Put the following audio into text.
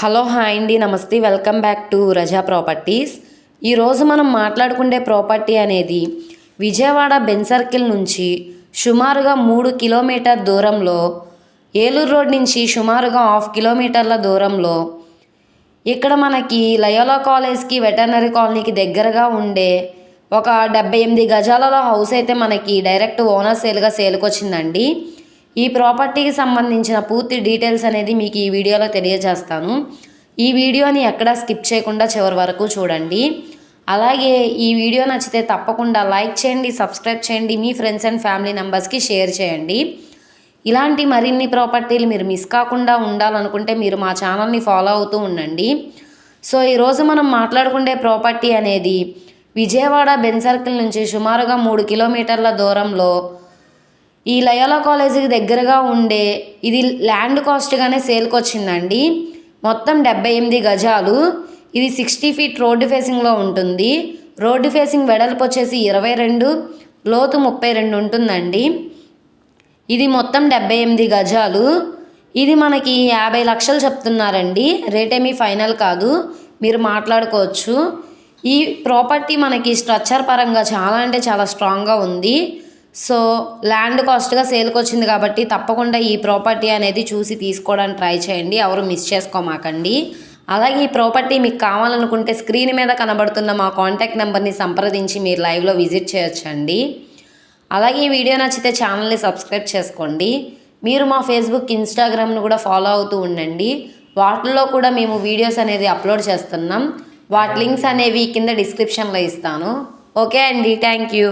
Hello hi అండి. నమస్తే. Welcome back to Raza properties. ఈరోజు మనం మాట్లాడుకునే ప్రాపర్టీ అనేది విజయవాడ బెన్ సర్కిల్ నుంచి సుమారుగా మూడు కిలోమీటర్ దూరంలో ఏలూరు రోడ్ నుంచి సుమారుగా హాఫ్ కిలోమీటర్ల దూరంలో ఇక్కడ మనకి లయోలా కాలేజ్కి వెటర్నరీ కాలనీకి దగ్గరగా ఉండే ఒక డెబ్బై ఎనిమిది గజాలలో హౌస్ అయితే మనకి డైరెక్ట్ ఓనర్ సేల్గా సేల్కి వచ్చిందండి ఈ ప్రాపర్టీకి సంబంధించిన పూర్తి డీటెయిల్స్ అనేది మీకు ఈ వీడియోలో తెలియజేస్తాను. ఈ వీడియోని ఎక్కడా స్కిప్ చేయకుండా చివరి వరకు చూడండి. అలాగే ఈ వీడియో నచ్చితే తప్పకుండా లైక్ చేయండి సబ్స్క్రైబ్ చేయండి మీ ఫ్రెండ్స్ అండ్ ఫ్యామిలీ మెంబర్స్కి షేర్ చేయండి. ఇలాంటి మరిన్ని ప్రాపర్టీలు మీరు మిస్ కాకుండా ఉండాలనుకుంటే మీరు మా ఛానల్ని ఫాలో అవుతూ ఉండండి. సో ఈరోజు మనం మాట్లాడుకునే ప్రాపర్టీ అనేది విజయవాడ బెన్ సర్కిల్ నుంచి సుమారుగా మూడు కిలోమీటర్ల దూరంలో ఈ లయోలా కాలేజీకి దగ్గరగా ఉండే ఇది ల్యాండ్ కాస్ట్గానే సేల్కి వచ్చిందండి. మొత్తం డెబ్బై ఎనిమిది గజాలు. ఇది సిక్స్టీ ఫీట్ రోడ్డు ఫేసింగ్లో ఉంటుంది. రోడ్డు ఫేసింగ్ వెడల్పు వచ్చేసి ఇరవై రెండు లోతు ముప్పై రెండు ఉంటుందండి. ఇది మొత్తం డెబ్బై ఎనిమిది గజాలు. ఇది మనకి యాభై లక్షలు చెప్తున్నారండి. రేట్ ఏమీ ఫైనల్ కాదు. మీరు మాట్లాడుకోవచ్చు. ఈ ప్రాపర్టీ మనకి స్ట్రక్చర్ పరంగా చాలా అంటే చాలా స్ట్రాంగ్గా ఉంది. సో ల్యాండ్ కాస్ట్గా సేల్కి వచ్చింది కాబట్టి తప్పకుండా ఈ ప్రాపర్టీ అనేది చూసి తీసుకోవడానికి ట్రై చేయండి. ఎవరు మిస్ చేసుకోమాకండి. అలాగే ఈ ప్రాపర్టీ మీకు కావాలనుకుంటే స్క్రీన్ మీద కనబడుతున్న మా కాంటాక్ట్ నెంబర్ని సంప్రదించి మీరు లైవ్లో విజిట్ చేయొచ్చండి. అలాగే ఈ వీడియో నచ్చితే ఛానల్ని సబ్స్క్రైబ్ చేసుకోండి. మీరు మా ఫేస్బుక్ ఇన్స్టాగ్రామ్ను కూడా ఫాలో అవుతూ ఉండండి. వాటిల్లో కూడా మేము వీడియోస్ అనేది అప్లోడ్ చేస్తున్నాం. వాటి లింక్స్ అనేవి కింద డిస్క్రిప్షన్లో ఇస్తాను. ఓకే అండి. Thank you.